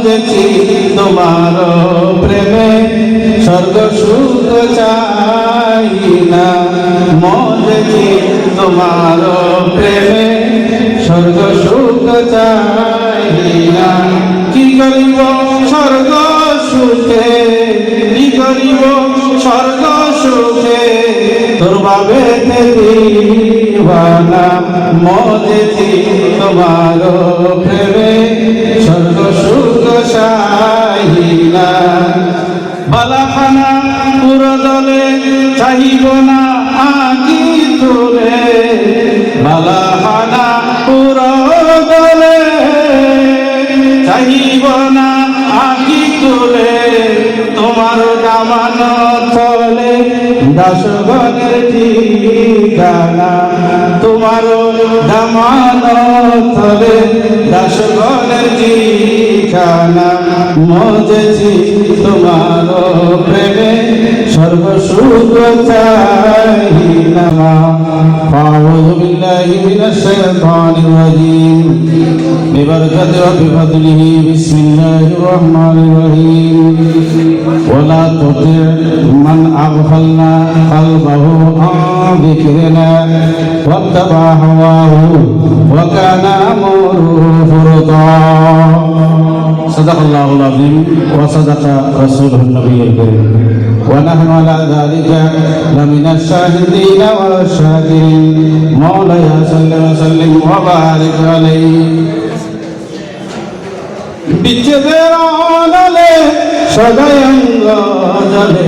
মজেছি তোমার প্রেমে স্বর্গ সুখ চাই না। মজেছি তোমার প্রেমে স্বর্গ সুখ চাই না। কি করিব স্বর্গ সুখে? কি করিব স্বর্গ সুখে? তোর বাবে দিবানা। মজেছি তোমার চাহিব না আকি তোলে বালাখানা পুরো দলে চাহিব না আকি তোলে, তোমার দামান চলে দাসগণের ঠিকানা। তোমার দামান চলে দাসগণের ঠিকানা। মজেছি তোমার প্রেমে فأعوذ بالله من الشيطان الرجيم. ببركة وبفضله بسم الله الرحمن الرحيم. ولا تطع من أغفلنا قلبه عن ذكرنا واتبع هواه وكان أمره فرطا. صدق الله العظيم وصدق رسوله النبي الكريم ونحن على ذلك لمن الشاهدين والشاكرين مولاي صل وسلم وبارك عليه বিচ্ছেদের অনলে সদয়ঙ্গ জলে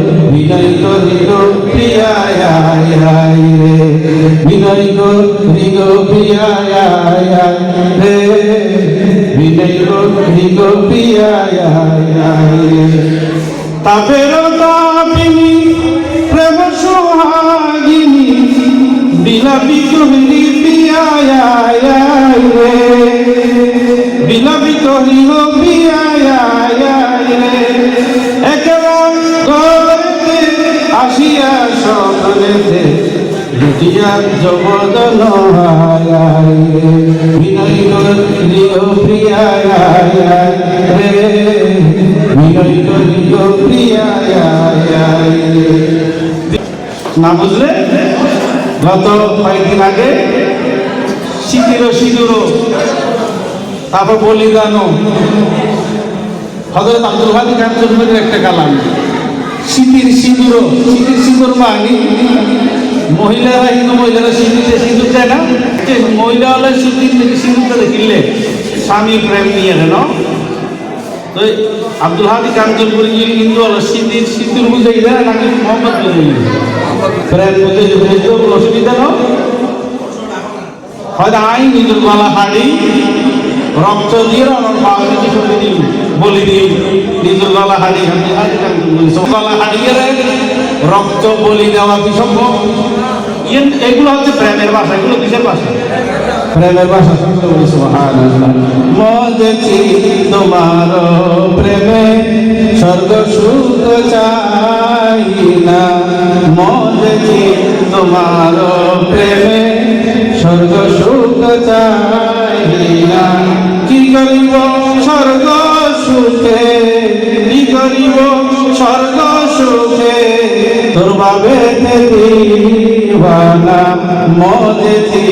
বিনয় গো প্রিয়ায় রে। বিনয় করি গো প্রিয়ায় রে। বিনয় গো প্রিয়ায় তাপের তাপিনী, প্রেম সোহাগিনী, বিলাপি রে। না বুঝলে? গত কয়েকদিন আগে শীতেরও সিঁদুরও, তারপর বলিদানও। হজরত আব্দুল হাদি কাঞ্চনপুরের একটা কালাম। শীতের সিঁদুরও শীতের সিঁদুর মানে। মহিলারা কিন্তু মহিলারা সিঁদুরে সিঁদুর দেয় না। মহিলা হলে শীতের সিঁদুরটা দেখিলে স্বামী প্রেম নিয়ে নেন তো আব্দুল হাদি কাঞ্চনপুরি কিন্তু হলো শীতের সিঁদুর বুঝে দেয় নাকি মোহাম্মদ বুঝে প্রেম কোনো অসুবিধা না হয়তো আই নিজের গলা হাড়ি রক্ত দিয়ে আমার কিছু করে দিই বলি দিই নিজের গলা হাড়ি গলা হাড়িয়ে রক্ত বলি দেওয়া কি সম্ভব? এগুলো হচ্ছে প্রেমের ভাষা, এগুলো কিসের ভাষা? প্রেমের ভাষা শুনতে বলি সুহান মজেছি তোমার প্রেমে স্বর্গ সুখ চাই না। মজেছি তোমার প্রেমে স্বর্গ সুখ চাই না। কি করিব স্বর্গ? সুখে, কি করিব স্বর্গ সুখে? তোর বাবে দিবানা মজেছি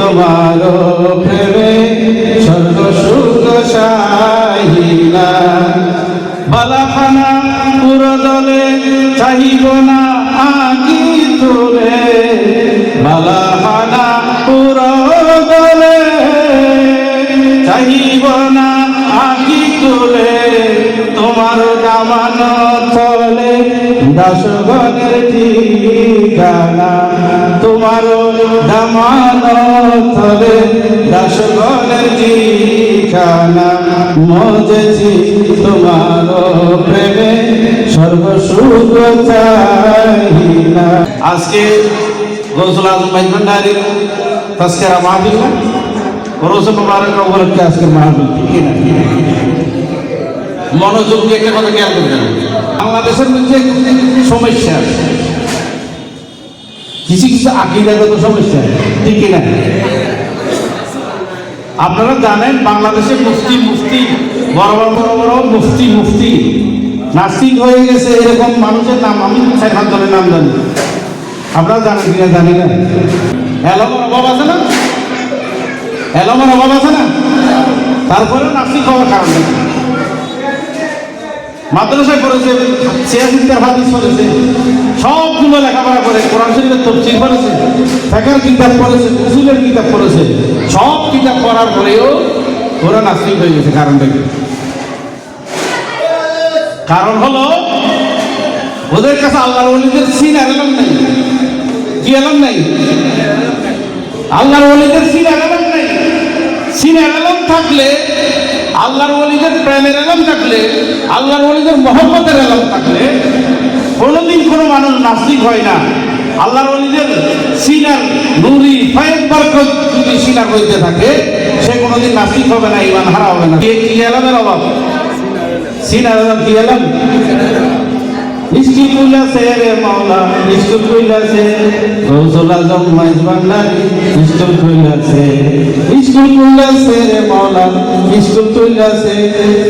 তোমার প্রেমে স্বর্গ সুখ সাহিনা বালাখানা পুরো দলে চাহিব না আকি তোলে। বালাখানা দাসগণের ঠিকানা। তোমার দামান চলে দাসগণের ঠিকানা। মজেছি তোমার প্রেমে সর্বস্ব চাই না আজকে গৌসুল আজম ভাই তাস্কেরা মাহফিল না? রোজ মুবারক উপলক্ষে আজকের মাহফিল, ঠিক না? মনোযোগ দিয়ে একটা কথা খেয়াল করবেন বাংলাদেশের মধ্যে সমস্যা। কিছু কিছু আকিদাগত সমস্যা ঠিক না? আপনারা জানেন বাংলাদেশে মুফতি মুফতি, বড় বড় বড় বড় মুফতি মুফতি। নাস্তিক হয়ে গেছে এরকম মানুষের নাম, আমি চার পাঁচ নাম জানি। আপনারা জানেন কিনা জানি না? এলমের অভাব আছে না? এলমের অভাব আছে না? তারপরে নাস্তিক হওয়ার কারণ মাদ্রাসায় পড়েছে সিয়াসিদ্দার হাদিস পড়েছে, সবগুলো লেখাপড়া করে, কোরআন শরীফের তফসিল পড়েছে, ফেকার কিতাব পড়েছে, উসুলের কিতাব পড়েছে, সব কিতাব পড়ার পরেও ওরা নাস্তিক হয়ে গেছে কারণটা কি কারণ হলো, ওদের কাছে আল্লাহর ওলিদের সিন এলাম নাই। কি এলাম নাই? আল্লাহর ওলিদের সিন এলাম নাই। সিন এলাম থাকলে আল্লাহর ওলিদের প্রেমের এলাম থাকলে, আল্লাহর ওলিদের মহব্বতের এলাম থাকলে, কোনোদিন কোনো মানুষ নাস্তিক হয় না। আল্লাহর ওলিদের সিনার নুরি ফায়েদ বরকত যদি সিনার হইতে থাকে, সে কোনোদিন নাস্তিক হবে না ইমান হারা হবে না। কি এলামের অভাব? সিনার এলাম কি এলাম স্কুল কইলাছে রে মাওলা স্কুল কইলাছে গৌসল আজম মাইজ ভান্ডারি স্কুল কইলাছে স্কুল কইলাছে রে মাওলা স্কুল কইলাছে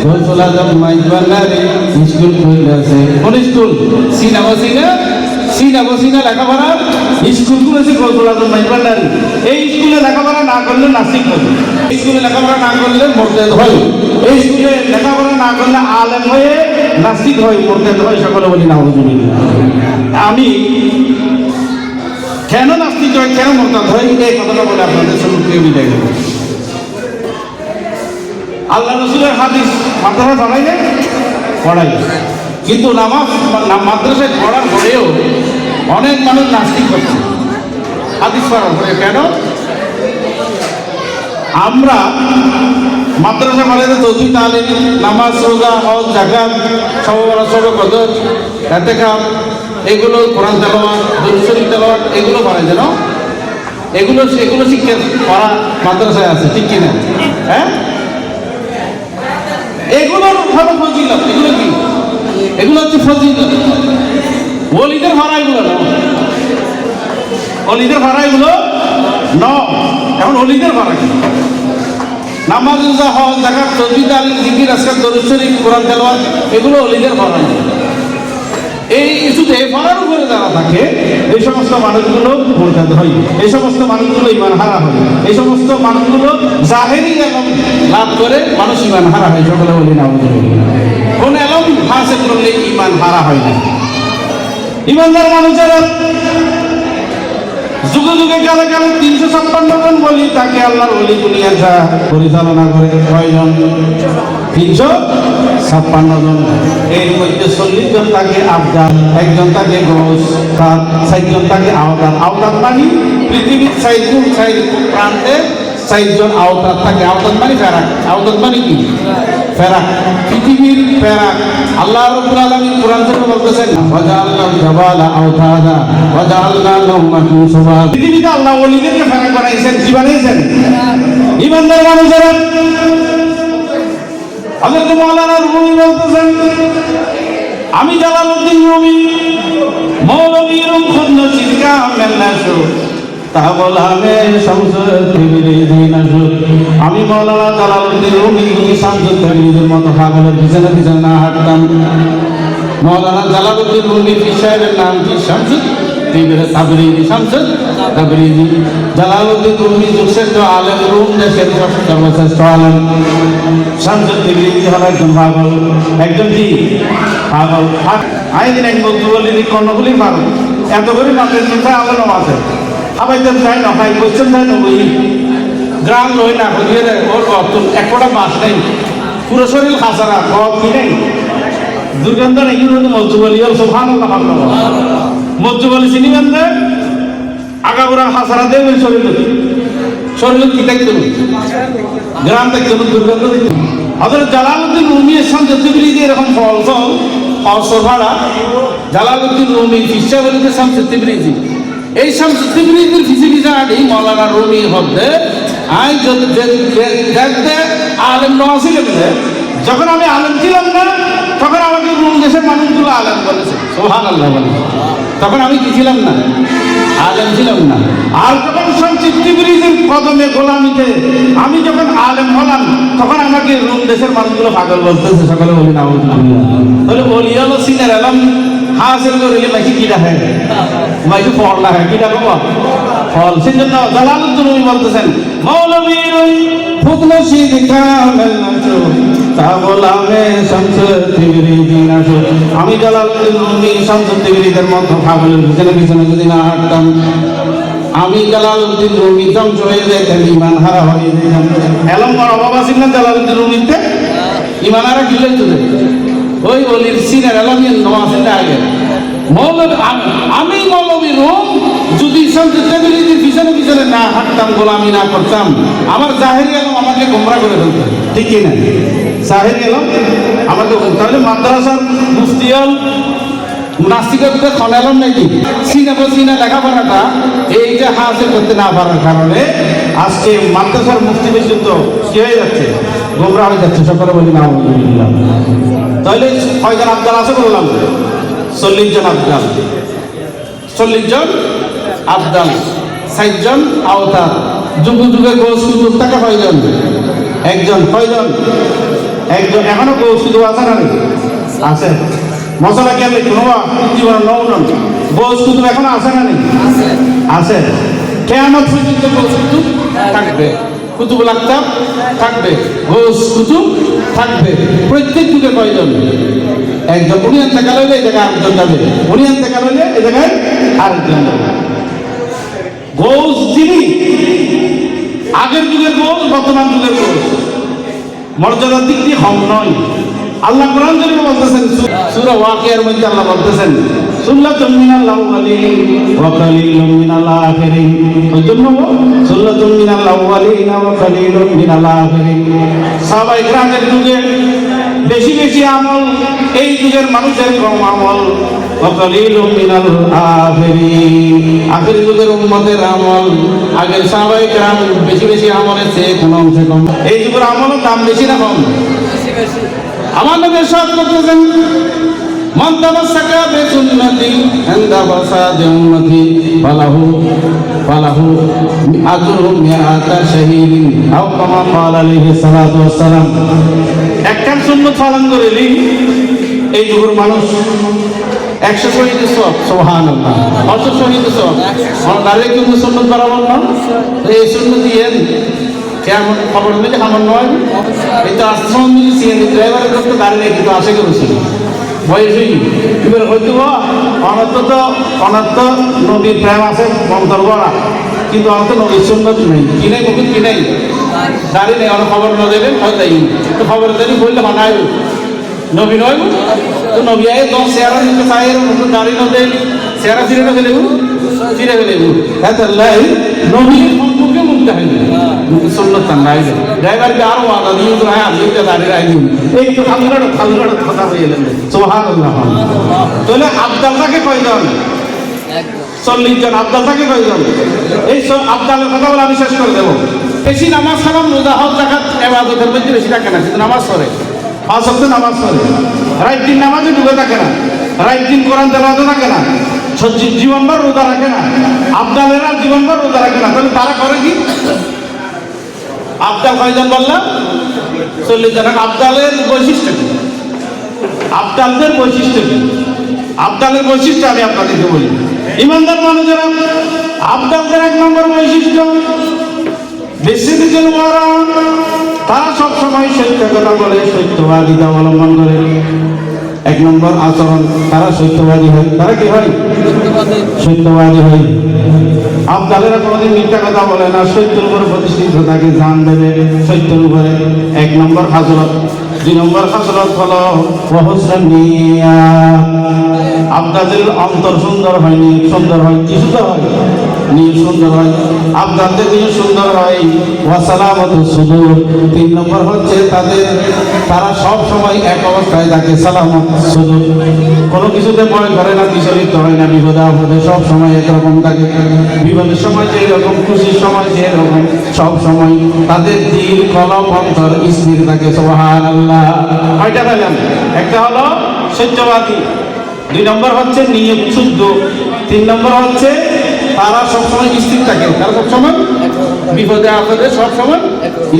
গৌসল আজম মাইজ ভান্ডারি স্কুল কইলাছে কোন স্কুল? সিনা বসিনা সিনা বসিনা লেখাপড়া? স্কুল করেছে গৌসল আজম মাইজ এই স্কুলে লেখাপড়া না করলে নাসিক হবে স্কুলে লেখাপড়া না করলে মর্যাদা হয় এই স্কুলে লেখাপড়া না করলে আলেম হয়ে নাস্তিক হয়, মোরতেদ হয়, সকলে বলি না আমি কেন নাস্তিক হয়, কেন মোরতাদ হয়, এই কথাটা বলে আপনাদের সম্মুখে বিদায় দেব আল্লাহ রসুলের হাদিস মাদ্রাসা পড়াই না পড়াই। কিন্তু নামাজ মাদ্রাসায় পড়ার পরেও অনেক মানুষ নাস্তিক হচ্ছে হাদিস পড়ার পরে কেন? আমরা মাদ্রাসা কলেজে তৌফি তালিম, নামাজ, রোজা, হজ জাকাত সববেলা সব কদর এতেকাম এগুলো কোরআন তেলাওয়াত শরীফ তেলাওয়াত, এগুলো পড়ে যেন এগুলো এগুলো শিক্ষা পড়া মাদ্রাসায় আছে, ঠিক কিনা? হ্যাঁ? এগুলোর ভালো ফজিলত, এগুলো কি? এগুলো হচ্ছে ফজিলত। ওলিদের ভাড়া এগুলো না। অলিদের ভাড়া এগুলো ন এখন অলিদের ভাড়া কি? নামাজ রোজা হজ জাকাত তসবিহ তালিম জিকির আজকাল দরুদ শরীফ, কোরআন এগুলো অলিদের ভাড়া এই এই ভাড়ার উপরে যারা থাকে, এই সমস্ত মানুষগুলো হয়। এই সমস্ত মানুষগুলো ইমান হারা হয়। এই সমস্ত মানুষগুলো জাহেরি এলম লাভ করে মানুষ ইমান হারা হয়। সকলে বলি না কোন এলম হাসিল করলে ইমান হারা হয় না। ইমানদার মানুষেরা যুগে যুগে কালে কালে তিনশো ছাপ্পান্ন জন বলি, তাকে আল্লাহর অলি দুনিয়াটা পরিচালনা করে। কয়জন? তিনশো ছাপ্পান্ন জন। এর মধ্যে চল্লিশ জন তাকে আবদার, একজন তাকে গোস তার চারজন তাকে আওতার। আওতার মানে পৃথিবীর চাইগুণ সাইজ প্রান্তে চারজন আওতার থাকে। আওতার মানে ফেরাক। আওতার মানে কি? ফেরাক। পৃথিবীর ফেরাক। আল্লাহ রব্বুল আলামিন কোরআন শরীফে বলতেছেন, ওয়াজআলনা জাবালা আওতাদা, ওয়াজআলনা নাওমাকুম সুবহান পৃথিবীতে আল্লাহ ওলিদেরকে ফেরাক বানাইছেন, কি বানাইছেন? ইমানদার মানুষেরা। হযরত মাওলানা রুমি বলতেছেন, আমি জালালউদ্দিন রুমি তা বলহামে সংসদ দিন আমি মৌলানা জালালউদ্দিন রুমি যদি শামসুল তাবরিজের মতো পাগলের পিছনে পিছনে না হাঁটতাম। মৌলানা জালালউদ্দিন রুমি সাহেবের নাম কি? Shamsul তিবিরে Tabrizi Shamsul Tabrizi. Jalaluddin Rumi যুগশ্রেষ্ঠ আলেম, রুম দেশের সর্বশ্রেষ্ঠ আলেম। শামসুল তিবরিজি হলো একজন পাগল। একজন কি? পাগল। আই দিন এক বলতে বলি কর্ণগুলি পাগল। এত করে মাত্রের চিন্তা আলোচনা আছে। যেন যাই না ভাই কোশ্চেন যাই না বই গ্রাম লই না হইয়ে ওর অর্থ এক কটা মাছ নেই পুরো শরীর খাসারা কব কি নেই দুর্গন্ধ নেই কিন্তু মজ্জু বলি ওর সোফান মজ্জু বলি চিনি বান্ধে আগাগোড়া হাসারা দেবে শরীরে শরীরে কি দেখতে গ্রাম দেখতে দুর্গন্ধ দেখতে আমাদের জালালউদ্দিন রুমি এর সঙ্গে পৃথিবীতে এরকম ফল ফল অবসর ভাড়া জালালউদ্দিন রুমি ফিসা বলিতে শামসুদ তিবরিজি এই শামসুদ তিবরিজির ফিসি ফিসা আডি মৌলানা রুমি হদ্দে আই দেখতে আলেম নওয়াসিলে মিলে যখন আমি আলেম ছিলাম না, তখন আমাকে রুম দেশের মানুষগুলো আলেম বলেছে। সোহান আল্লাহ বলে। তখন আমি কি ছিলাম না? আলেম ছিলাম না। আর যখন শামসুদ তিবরিজির কদমে গোলামিতে আমি যখন আলেম হলাম, তখন আমাকে রুম দেশের মানুষগুলো পাগল বলতেছে। সকালে বলি না বলে বলিয়ালো সিনের এলাম হাসিল করিলে মাইকি কিটা হয় মাইকি ফল হয় কিটা বাবা ফল সেই জন্য জালালুদ্দিন উনি বলতেছেন মৌলবীর বলামে শামসুদ আমি জালালুদ্দিন মতো পাগলের পিছনে যদি না আমি রুমি ধ্বংস হয়ে যেতেন ইমান হারা হয়ে যেতাম এলম ছিল না জালালউদ্দিন রুমিতে? ইমান হারা কি লইতো ওই অলির সিনের এলমিন নওয়াজের আগে। মৌলবী আমি- মৌলবী রুম, যদি শামসুদ্দিনের পিছনে পিছনে না হাঁটতাম, গোলামি না করতাম, আমার জাহেরি এলম আমাকে গোমরা করে ফেলতো। ঠিক না? জাহেরি এলম আমাকে তাহলে মাদ্রাসার মুফতিয়াল নাস্তিকত্বের খনালাম নাকি? সিনে সিনে লেখাপড়াটা এই যে হাসিল করতে না পারার কারণে আজকে মাদ্রাসার মুক্তি পর্যন্ত কি হয়ে যাচ্ছে? গোমরা হয়ে যাচ্ছে সকলে বলি না তাহলে কয়জন আবদাল আছে বললাম চল্লিশ জন আবদাল চল্লিশ জন আবদাল ষাট জন আওতার। যুগ যুগে কুতুব টাকা কয়জন? একজন। কয়জন? একজন। এখনও গোস কুতুব আছে না? আছে। মশলা কেন কোনো জীবন নৌনন গোস কুতুব এখনও আছে না নাকি আছে। কেন পর্যন্ত গোস কুতুব থাকবে। কুতুব আক্তাব থাকবে, গোস কুতুব থাকবে। প্রত্যেক যুগে কয়জন? একজন। উনি আনতে গেল এই জায়গায় আরেকজন যাবে। উনি আনতে গেল এই জায়গায় আরেকজন যাবে। গোস যিনি, আগের যুগের গোস, বর্তমান যুগের গোস। মর্যাদার দিক দিয়ে হম নয়। আল্লাহ কোরআন শরীফে বলতেছেন সূরা ওয়াকিয়ার মধ্যে আল্লাহ বলতেছেন সুল্লাতুম মিনাল আউয়ালিন ওয়া কালিলুম মিনাল আখিরিন। ওই জন্য সুল্লাতুম মিনাল আউয়ালিন ওয়া কালিলুম মিনাল আখিরিন। সাহাবায়ে কেরামের যুগে বেশি বেশি আমল এই যুগের মানুষের কম আমল। কালিলুম মিনাল আখিরিন। আখির যুগের উম্মতের আমল আগের সাহাবায়ে কেরাম বেশি বেশি আমলের চেয়ে কোন অংশে কম। এই যুগের আমলের দাম বেশি না কম? আমার নবী সাথ করতেছেন মিআতা শাহীদিন। আও কামা ক্বালা আলাইহি সালাতু ওয়াসসালাম। একটা সুন্নত পালন করেলি এই যুগের মানুষ। একশো শহীদ সব সোহান শহীদ সব। নারী কিন্তু সুন্নত এই সুন্নত কেমন খবর মিলে আমার নয় এই তো আসতে সময় মিলি সিএনজি ড্রাইভারের করতে দাঁড়িয়ে কিন্তু আশা করেছিল বয়স হয়নি। এবার হয়তো অনর্থ তো, অনর্থ নদীর প্রেম আছে মমতার বড়া কিন্তু অনর্থ নদীর সুন্নত নেই। কি নেই মুখে কি নেই? অনেক খবর না দেবেন হয় তাই তো খবর দেনি বললে মানায় নবী নয় তো নবী আয়ে দশ চেহারা নিতে চায়ের নতুন দাড়ি না দেন চেহারা ফিরে না ফেলে ফিরে ফেলে হ্যাঁ তাহলে নবীর সম্পর্কে মুক্ত তান নাই ড্রাইভারকে আরও আদা দিয়ে তো হ্যাঁ আমি দাঁড়িয়ে এই তো খালগাড় কথা হয়ে গেলেন সুবহানাল্লাহ। তাহলে আব্দালটাকে কয়জন? চল্লিশ জন। আব্দালটাকে কয়জন? এই সব আব্দালের কথা বলে আমি শেষ করে দেবো। বেশি নামাজ খারাপ রোজা জাকাত এবাদতের মধ্যে বেশি থাকে না কিন্তু নামাজ পড়ে। পাঁচ অক্ট নামাজ পড়ে। রাইট দিন নামাজে ডুবে থাকে না। রাইট দিন কোরআন তেলাওয়াতে থাকে না। জীবনভর রোজা রাখে না। আবদালেরা জীবনভর রোজা রাখে না। তাহলে তারা করে কি? আবদাল কয়জন বললাম? চল্লিশ জন। আবদালের বৈশিষ্ট্য কি? আবদালদের বৈশিষ্ট্য কি? আবদালের বৈশিষ্ট্য আমি আপনাদেরকে বলি। ইমানদার মানুষেরা আবদালদের এক নম্বর বৈশিষ্ট্য বিশ্ববিদ্যালয় তারা সব সময় সত্য কথা বলে, সত্যবাদিতা অবলম্বন করে। এক নম্বর আচরণ, তারা সত্যবাদী হয়। তারা কি হয়? সত্যবাদী হয়। আবদালেরা কোনোদিন মিথ্যা কথা বলে না, সত্যের উপর প্রতিষ্ঠিত থাকে, জান দেবে সত্যের উপরে। এক নম্বর হাজরত দুই নম্বর হাজরত হলো আবদাদের অন্তর সুন্দর হয়নি, সুন্দর হয় কি সুন্দর হয়। নিয়ে সুন্দর হয়। আবদালদের নিয়ে সুন্দর হয়। ওয়াসালামত সুদূর। তিন নম্বর হচ্ছে তাদের, তারা সব সময় এক অবস্থায় থাকে। সালামত সুদূর। কোনো কিছুতে ভয় করে না, বিচলিত হয় না, বিপদে আপদে সব সময় একরকম থাকে। বিপদের সময় যে এরকম, খুশির সময় যে এরকম, সব সময় তাদের দিল, কলম, অন্তর স্থির থাকে। সোহান আল্লাহ কয়টা পেলাম একটা হলো সত্যবাদী। দুই নম্বর হচ্ছে নিয়ম, শুদ্ধ। তিন নম্বর হচ্ছে তারা সবসময় স্থির থাকে। তারা সবসময়? বিপদে, আপদে সবসময়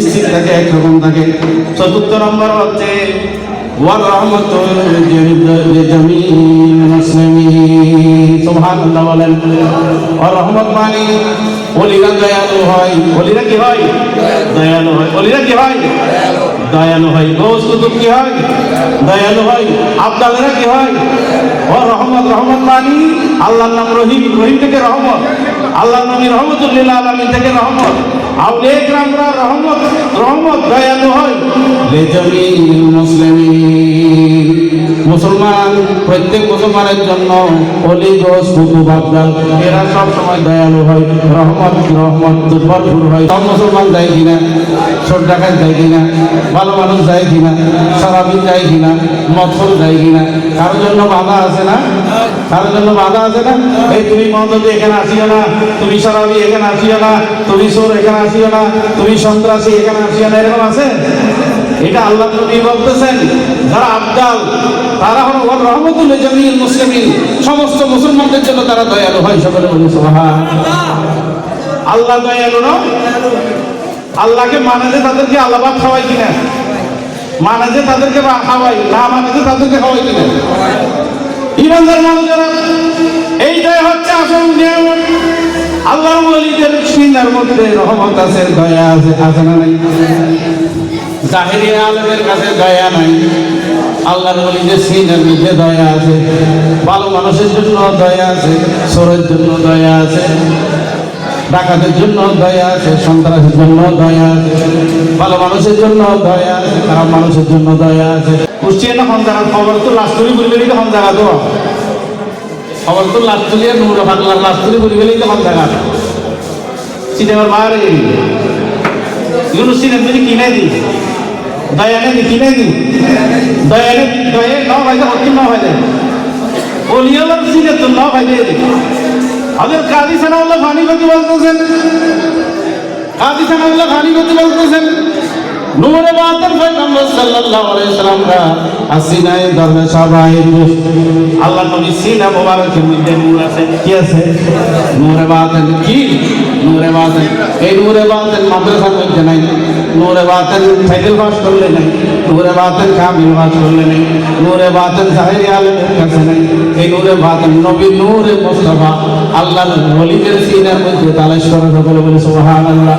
স্থির থাকে, একরকম থাকে। চতুর্থ নম্বর হচ্ছে রহমত রহমত মানে দয়ালু হয়। অলিরা কি হয়? দয়ালু হয়। অলিরা কি হয়? দয়ালু হয়। গৌস কুতুব কি হয়? দয়ালু হয়। আবদালেরা কি হয়? ও রহমত রহমত মানি। আল্লাহর নাম রহিম রহিম থেকে রহমত। আল্লাহ নবী রহমতুল্লিল্লাহ আলমী থেকে রহমত। আউলে রামরা রহমত রহমত, দয়ালু হয়। লেজমিল মুসলিমিন। মুসলমান, প্রত্যেক মুসলমানের জন্য অলি দোষ কুতুব আবদাল এরা সব সময় দয়ালু হয়, রহমত রহমত ভরপুর হয়। সব মুসলমান যায় কিনা ছোট ডাকাত যায় কিনা, ভালো মানুষ যায় কিনা সারাবিন যায় কিনা মৎসর যায় কিনা, কারোর জন্য বাধা আছে না? কারোর জন্য বাধা আছে না? এই তুমি মদতি এখানে আসিও না, তুমি সারাবি এখানে আসিও না, তুমি সোর এখানে আসিও না, তুমি সন্ত্রাসী এখানে আসিও না, এরকম আছে? এটা আল্লাহ নবী বলতেছেন, যারা আবদাল তারা হলো ওর রহমতুল জামিল মুসলিমিন। সমস্ত মুসলমানদের জন্য তারা দয়ালু হয়, সকলে বলি আল্লাহ দয়ালু না? আল্লাহকে মানে যে তাদেরকে আল্লাহ খাওয়াই কিনা? মানে যে তাদেরকে খাওয়াই না মানে তাদেরকে খাওয়াই কিনা? ইমানদার মানুষেরা এইটাই হচ্ছে আসল নিয়ামত। আল্লাহর ওলিদের সিনার মধ্যে রহমত আছে, দয়া আছে আছে নাই? জাহেরি আলমের কাছে দয়া নাই। আল্লাহর ওলিদের সিনার মধ্যে দয়া আছে, ভালো মানুষের জন্য দয়া আছে সরের জন্য দয়া আছে, ডাকাতের জন্য দয়া আছে, সন্ত্রাসের জন্য দয়া আছে, ভালো মানুষের জন্য দয়া আছে, খারাপ মানুষের জন্য দয়া আছে। কুষ্টিয়া হন জায়গা খবর তো লাস্টরি বলবে তো হন জায়গা তো। খবর তো লাস্টরি নূর বাংলার লাস্টরি বলবে তো হন জায়গা সিনেমার বাইরে এগুলো সিনেমা তুমি কিনে দি দেখি নাকি দয়ালে দয়ে ন ভাই হচ্ছে ন ভাই অলিয়ালার সিনে তো ন ভাই আমাদের কাজী সানাউল্লাহ ফানিগতি বলতেছেন। কাজী সানাউল্লাহ ফানিগতি বলতেছেন। নূরে বাতের পয়গম্বর সাল্লাল্লাহু আলাইহি সাল্লামরা আসিনায়ে দরবে সবাই আল্লাহ নবী সিনা মোবারকের মধ্যে নূর আছে। কি আছে? নূরে বাতেন কি? নূরে বাতেন এই নূরে বাতেন মাদ্রাসার মধ্যে নাই। নূরে বাতেন সাইকেল পাস করলে নাই। নূরে বাতেন কামিল পাস করলে নাই। নূরে বাতেন জাহেরি আলমের কাছে নাই। এই নূরে বাতেন নবী নূরে মুস্তাফা আল্লাহর ওলিদের সিনার মধ্যে তালাশ করে সকলে বলে সুবহানাল্লাহ।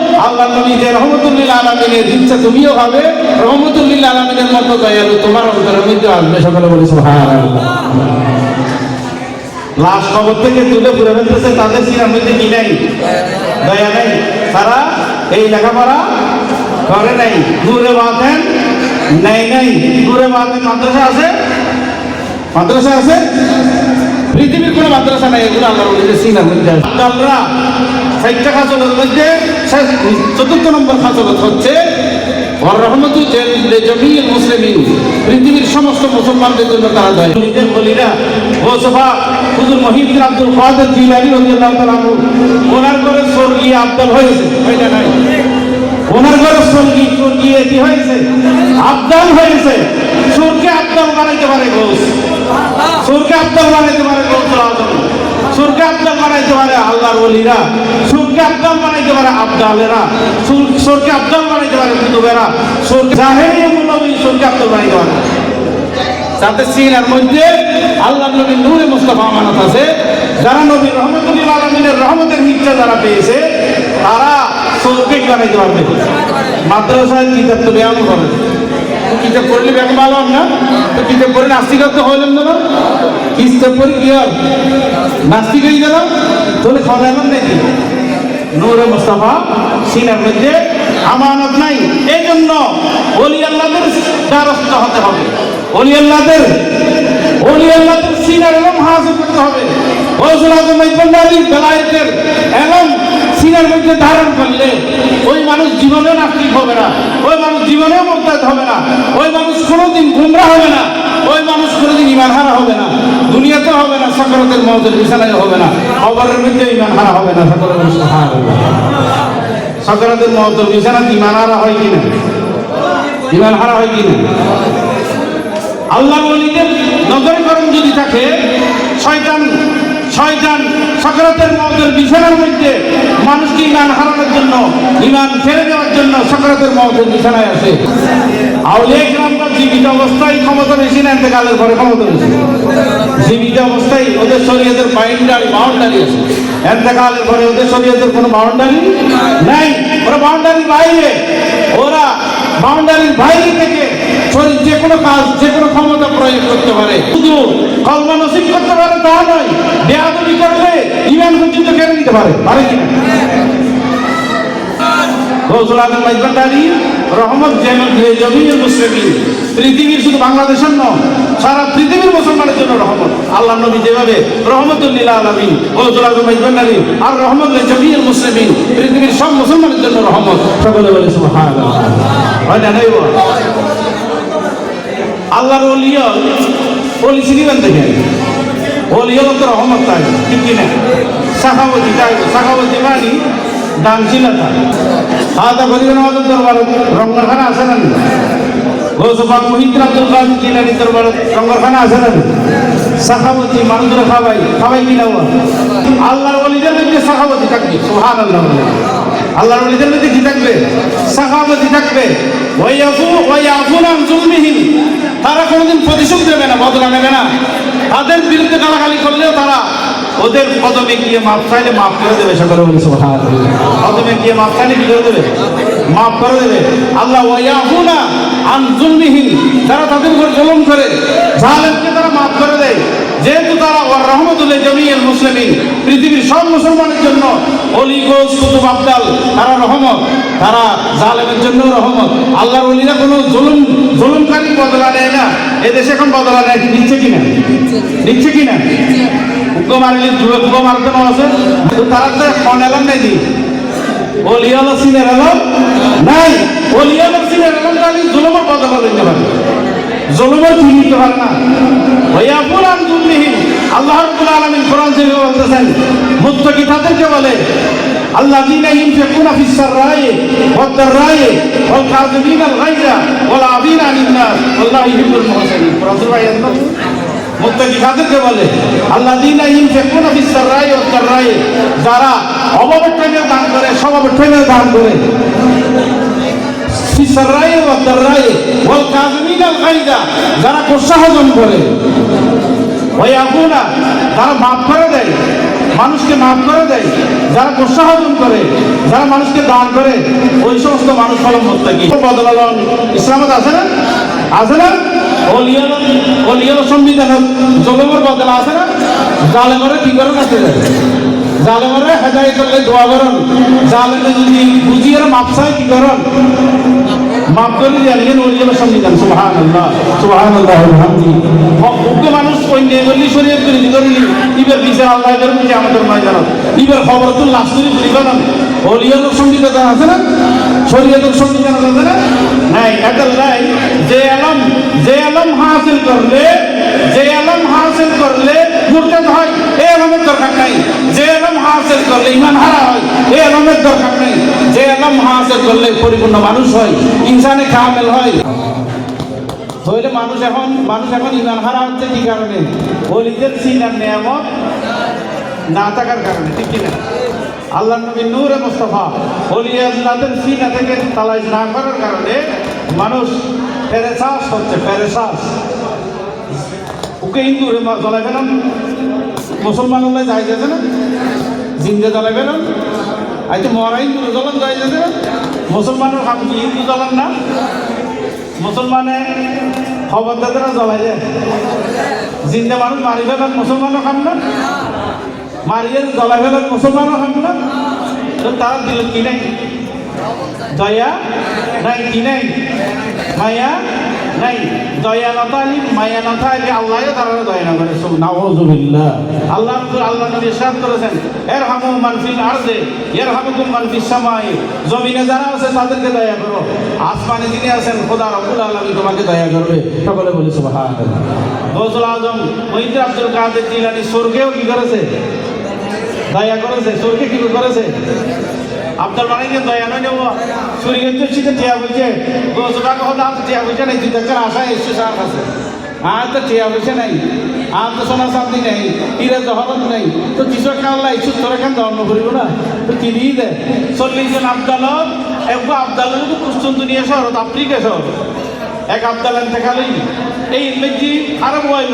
আল্লাহ নবী যে রহমতুল্লিল আলমিনের ইচ্ছা, তুমিও হবে রহমতুল্লিল আলমিনের মতো দয়ালু, তোমার অন্তরের মধ্যে আসবে। সকলে বলি সুবহানাল্লাহ। লাশ কবর থেকে তুলে ঘুরে ফেলতেছে, তাদের সিনার মধ্যে কি নাই? দয়া নেই। তারা এই লেখাপড়া করে নাই। দূরে বাঁধেন নেই নাই। দূরে বাঁধেন মাদ্রাসা আছে? মাদ্রাসা আছে? পৃথিবীর কোনো মাদ্রাসা নাই, এগুলো ওলিদের সিনার মধ্যে আল্লাহরা ষাটটা খাচলের মধ্যে চতুর্থ নম্বর খাচলত হচ্ছে পৃথিবীর সমস্ত মুসলমানদের জন্য তারা দেয়। নিজের বলিরা, ও সভা হুজুর মহিউদ্দিন আব্দুল কাদের জিলানি রাদিয়াল্লাহু তাআলা ওনার ঘরে স্বর্গীয় আব্দুল হয়েছে হয়টা নাই? ওনার ঘরে স্বর্গীয় স্বর্গীয় কি হয়েছে, আব্দাল হয়েছে সুরকে আব্দাল বানাইতে পারে ঘোষ। আব্দাল বানাইতে পারে আব্দাল বানাইতে পারে আল্লাহর ওলিরা। সুরকে বানাইতে পারে আব্দালেরা। সুর- সুরকে আব্দাল বানাইতে পারে কুতুবেরা জাহেরি সুরকে আব্দাল বানাইতে পারে তাতে সিনার মধ্যে আল্লাহ নবী নূরে মুস্তাফা আমানত আছে, যারা নবী রহমতুল্লাহ আলমিনের রহমতের হিচ্ছা যারা পেয়েছে, তারা চৌকেট বানাইতে পারবে? মাদ্রাসায় কিতাব তো ব্যায়াম করে। কিতাব ব্যায়াম ভালো হবে না? তো কিতাব করে নাস্তিকত্ব হইলাম না? কিতাব করে কি আর? নাস্তিক হয়ে গেলাম? তাহলে খাওয়া এলাম নাকি নূরে মুস্তাফা সিনার মধ্যে আমানত নাই। এই জন্য অলি আল্লাহদের দ্বারস্থ হতে হবে। অলি আল্লাহদের অলি আল্লাহদের সিনার এবং হাসিল করতে হবে। ওসুল আজম ইকবালের বেলায়েতের এবং সিনার মধ্যে ধারণ করলে ওই মানুষ জীবনেও নাস্তিক হবে না, ওই মানুষ জীবনেও মোরতাদ হবে না, ওই মানুষ কোনোদিন গুমরা হবে না, ওই মানুষ কোনোদিন ইমান হারা হবে না দুনিয়াতে হবে না, সকরতের মহতের বিছানায় হবে না খবরের মধ্যে ইমান হারা হবে না হবে সকরাতের মহতের বিছানা ইমান হারা হয় কিনা ইমান হারা হয় কিনা আল্লাহ বলিদের নজরকরণ যদি থাকে, শয়তান শয়তান সকরাতের মহতের বিছানার মধ্যে মানুষকে ইমান হারানোর জন্য, ইমান ছেড়ে দেওয়ার জন্য সকরাতের মহতের বিছানায় আসে জীবিত অবস্থায় ক্ষমতা বেশি না, এতেকালের পরে ক্ষমতা বেশি। জীবিত অবস্থায় ওদের শরীয়তের বাউন্ডারি বাউন্ডারি আছে। এতেকালের পরে ওদের শরীয়তের কোনো বাউন্ডারি নাই। ওরা বাউন্ডারির বাইরে। ওরা বাউন্ডারির বাইরে থেকে যে কোনো কাজ, যে কোনো ক্ষমতা প্রয়োগ করতে পারে। শুধু কলমা নসিব করতে পারে তা নয়, বেয়াদবি করলে ইমান পর্যন্ত কেড়ে নিতে পারে? পারে কিনা? রহমত জমিনের মুসলিমিন। পৃথিবীর শুধু বাংলাদেশের নয়, সারা পৃথিবীর মুসলমানের জন্য রহমত। আল্লাহ নবী যেভাবে রহমতুল্লিল আলমিন গৌসুল আজম মাইজবান্ডারি আর রহমত জমিনের মুসলিমিন, পৃথিবীর সব মুসলমানের জন্য রহমত। সকলে বলে হয় না নাই? আল্লাহর ওলিয়া ওলি চিনিবেন দেখেন ওলিয়া তো রহমত তাই, ঠিক কিনা? সাখাবতী, তাই সাখাবতী মানে দানশীলতা আদা করিবেন আমাদের দরবার, রঙ্গরখানা আছে না গৌসবাগ মহিন্দ্র আব্দুল কাদের জিলানি দরবার, রঙ্গরখানা আছে না সাখাবতী মানুষরা খাবাই খাবাই কিনা আল্লাহর ওলিদের মধ্যে থাকবে সুহান আল্লাহ আল্লাহর ওলিদের মধ্যে কি থাকবে? থাকবে। ওয়াইয়াফু তারা কোনোদিন প্রতিশোধ দেবে না, বদলা নেবে না। তাদের বিরুদ্ধে গালাগালি করলেও তারা ওদের কদমে গিয়ে মাপ চাইলে মাফ করে দেবে সকলে বলেছে কদমে গিয়ে মাপ চাইলে কি করে দেবে? মাফ করে দেবে। আল্লাহ ওয়াইয়াফুনা আন জুলমিহিম তারা তাদের উপর জুলুম করে, জালেমকে তারা মাফ করে দেয়। যেহেতু তারা ওর রহমতুল্লাহ জমিয়ের মুসলিমিন, পৃথিবীর সব মুসলমানের জন্য অলি, গোস, কুতুব আবদাল তারা রহমত। তারা জালেমের জন্য রহমত। আল্লাহর অলিরা কোনো জুলুম, জুলুমকারী বদলা নেয় না। এদেশে এখন বদলা নেয়। নিচ্ছে কিনা নিচ্ছে কিনা উগ্র মারলে, উগ্র মারতে আছে? তারা তো ফোন এলাম নাই দি অলিয়ালা সিনের এলাম? নাই। অলিয়ালা সিনের এলাম তাহলে জুলুমের বদলা দিতে পারে জুলুমের ঠিক নিতে পারে না ওয়াইয়াফুল আন জুলমিহিম আল্লাহ রাব্বুল আলামিন কোরআন শরীফে বলতেছেন মুত্তাকি তাদেরকে বলে الذين ينفقون في السراء والضراء والكاظمين الغيظ والعافين عن الناس والله يحب المحسنين কোরআন শরীফ আয়াত না মুত্তাকি কাদেরকে বলে আল্লাযীনা ইনফিকুনা ফিস সাররাই ওয়াদ দাররাই যারা অভাবের টাইমে দান করে স্বভাবের টাইমে দান করে ফিস সাররাই ওয়াদ দাররাই ওয়াল কাযিমিনা আল গায়জা যারা গোসা হজম করে ওয়াইয়াকুনা তারা মাফ করে দেয়। মানুষকে মাফ করে দেয়। যারা হজম করে, যারা মানুষকে দান করে, ওই সমস্ত মানুষ হলো মুত্তাকি। বদলালন, ইসলামত আছে না? আছে না? অলিয়াল অলিয়াল সংবিধানের জলমের বদলা আছে না? জালেমরে কি করে কাটতে যায়? জালেমরে হেদায়ত করলে দোয়া করেন। জালেমে যদি বুঝিয়ে মাপ চাই কি করেন? মাফ করে দিয়ে আলিয়েন অলিয়াল সংবিধান সুবহানাল্লাহ। সুবহানাল্লাহ আলহামদি উগ্র মানুষ কইনে বললি শরীয়ত করে দিগলি ইবার বিচার আল্লাহ করবে যে আমাদের ময়দানত ইবার খবর তো লাশ করে দিবেন অলিয়াল সংবিধান আছে না শরীয়তের সংবিধান আছে না নাই এটা নাই যে আলম যে আলম হাসিল করলে যে আলম হাসিল করলে মুরতাদ হয় এই আলমের দরকার নাই যে আলম হাসিল করলে ইমান হারা হয় এই আলমের দরকার নাই পরিপূর্ণ মানুষ হয়, ইনসানে কামেল হয়। হইলে মানুষ এখন মানুষ এখন ইমান হারা হচ্ছে কি কারণে? অলিদের সিনার নিয়ামত না থাকার কারণে, ঠিক কিনা? আল্লাহ নবী নূরে মুস্তফা অলিয়াদের সিনা থেকে তালাশ না করার কারণে মানুষ ফেরেসাস হচ্ছে ফেরেসাস ওকে হিন্দু জ্বলাবে না মুসলমান যাই যাবে না জিন্দে জ্বলাবে না আজ মরা হিন্দু জ্বলন যে মুসলমানের খাম কি হিন্দু জ্বলন না। মুসলমানে খবর দাদারা জ্বলাই যায় জিন্দা মানুষ মারি ফেলার মুসলমানও খাম না। মারিয়ে জ্বলাই ফেলার মুসলমানও খাম না। তো তারা দিল কি নাই। দয়া, নাই কি নাই? মায়া, নাই। দয়া নতালি মায়া নতালি আল্লাহ তারা দয়া না করে সব নাউজুবিল্লাহ। আল্লাহ আল্লাহ নবী ইরশাদ করেছেন। এর হামু মান ফিল আরদে এর হামুকুম মান ফিস সামাই। জমিনে যারা আছে তাদেরকে দয়া করো। আসমানে যিনি আছেন খোদা রব্বুল আলামিন তোমাকে দয়া করবে। সকলে বলি সুবহানাল্লাহ। গৌসুল আজম মহিদ আব্দুল কাদের জিলানী স্বর্গেও কি করেছে? দয়া করেছে? স্বর্গে কি করেছে? আব্দুল মালিক দয়া নয় নেব। সূর্য তো শীতে টিয়া বলছে গোসবা কহ দাম টিয়া বলছে নাই? তুই দেখার আশা এসছে সার কাছে। আর তো টিয়া বলছে নাই, আর তো সোনা চাঁদি নেই হিরে জহরত নেই। তো কিছু কাল্লা ইচ্ছুক তোরা কেন দণ্ড করিব না? তো তিনি দে? চল্লিশ জন আবদালত একবার আবদালত কুস্তন দুনিয়া শহর আফ্রিকা শহর। এক আবদালান দেখালেই এই ইংরেজি খারাপ হইল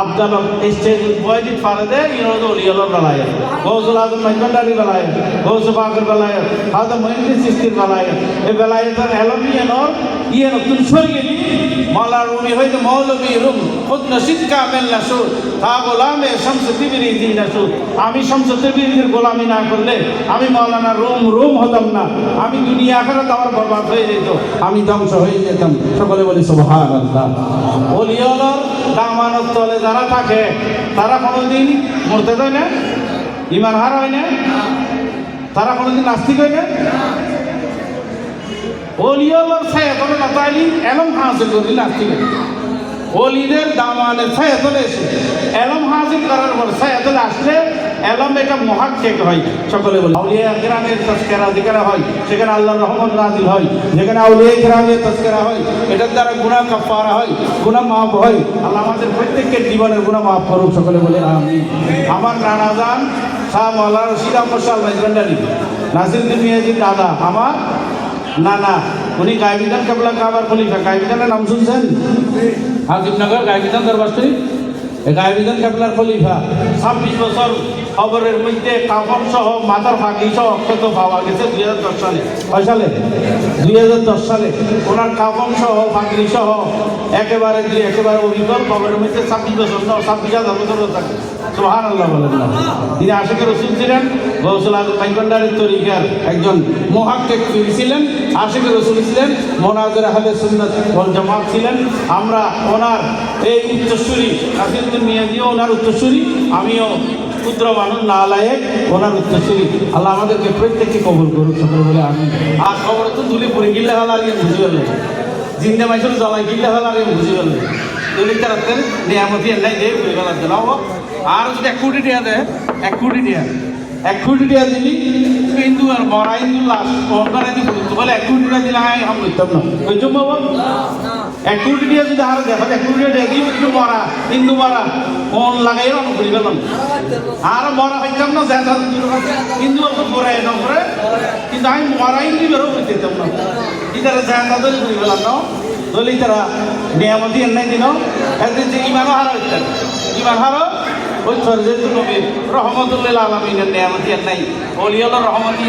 আবদাল স্টেজ বয় দিত পারে দে ইনো তো লিয়লর বেলায় গৌসুল আজম মাইকন্ডারি বেলায় গৌসভা আগের বেলায় হাদা মহিন্দি সৃষ্টির বেলায় এই বেলায় তার এলমিয়ানর ইয়ে নতুন সরিয়ে মালা রুমি হইতে মৌলবী রুম। খুদ নসিদ কামেল নাসুর। তা গোলামে শামস তিবিরি দি নাসুর। আমি শামস তিবিরির গোলামি না করলে আমি মাওলানা রুম রুম হতাম না। আমি দুনিয়া আখেরাত আমার বরবাদ হয়ে যেত। আমি ধ্বংস হয়ে যেতাম। সকলে বলি সুবহানাল্লাহ। ওলিয়লর দামানত তলে যারা থাকে, তারা কোনোদিন মরতে দেয় না, ইমান হার হয় না। তারা কোনোদিন নাস্তিক হয় না। ওলিয়লর ছায়া তবে না তাইলি এলম হাসিল করি নাস্তিক ওলিদের দামানের ছায়া তলে এসে। এলম হাসিল করার পর ছায়া তলে আসলে, এলম এটা মহাক্ষেক হয়। সকলে বলে, আউলিয়া গ্রামের তস্কেরা যেখানে হয়, সেখানে আল্লাহর রহমান নাজিল হয়। যেখানে আউলিয়া গ্রামের তস্কেরা হয়, এটার দ্বারা গুণা কাফারা হয় গুণা মাফ হয়। আল্লাহ আমাদের প্রত্যেকের জীবনের গুণা মাফ করুক, সকলে বলে আমি আমার নানা যান শাহ মৌলা রশিদ আহমদ শাহ ভাইজবান্ডারি নাসিরুদ্দিন মিয়াজির দাদা, আমার না না উনি গায়বিদান কেবলা কাবার খলিফা। গায়বিদানের নাম শুনছেন? হাকিমনগর গায়বিদান দরবার শরীফ। কেবলার খলিফা। ছাব্বিশ বছর খবরের মধ্যে কাপড় সহ মাথার ফাঁকি সহ অক্ষত পাওয়া গেছে দুই হাজার দশ সালে। কয় সালে? দুই হাজার দশ সালে। ওনার কাপড় সহ, ফাঁকি সহ একেবারে দুই, একেবারে অভিজ্ঞর খবরের মধ্যে ছাব্বিশ বছর ছাব্বিশ হাজার বছর থাকে। সোহান আল্লাহ তিনি আশেখের রসুল ছিলেন, গৌসুল আজম পাইকন্ডারের তরিকার একজন মহাক্কেক পীর ছিলেন, আশেখের রসুল ছিলেন, মোনাজের আহলে সুন্নত ওয়াল জামাত ছিলেন। আমরা ওনার এই উত্তরসূরি কাসিরুদ্দিন মিয়াজিও ওনার উত্তরসূরি, আমিও ক্ষুদ্র মানুষ না লায়ে ওনার উত্তরসূরি। আল্লাহ আমাদেরকে প্রত্যেককে কবল করুক, সকল বলে আমি আর খবর তো তুলে পড়ে গিলে হল ইয়ে বুঝে গেলে জিন্দে মাইসুর জ্বালাই গিলে হল ইয়ে বুঝে গেলে তুলি তারা নিয়ামতি নাই দেয় বুঝে গেলার আর যদি এক কোটি টাকা দেয় এক কোটি টাকা। এক কোটি টাকা দিলি হিন্দু আর মরা হিন্দু লাশ দি করতো বলে এক কোটি টাকা দিলে আমি হাম করতাম না। জন্য বাবা? এক কোটি টাকা যদি আর দেখা এক কোটি টাকা দিই একটু মরা হিন্দু মরা ফোন লাগাই অন করি গেলাম আর মরা হইতাম না দেখা হিন্দু অত পরে না পরে কিন্তু আমি মরা হিন্দু বেরো করতে দিতাম না। ইতারা দেখা ধরে করি গেলাম না। ধরলে তারা নিয়ামতি এনাই দিন একদিন যে ইমানও হারা হইতেন ইমান হারা ওই যেহেতু নবীর রহমতুল্লাহ আলমিনের নিয়ামতি নাই। অলিয়াল রহমতি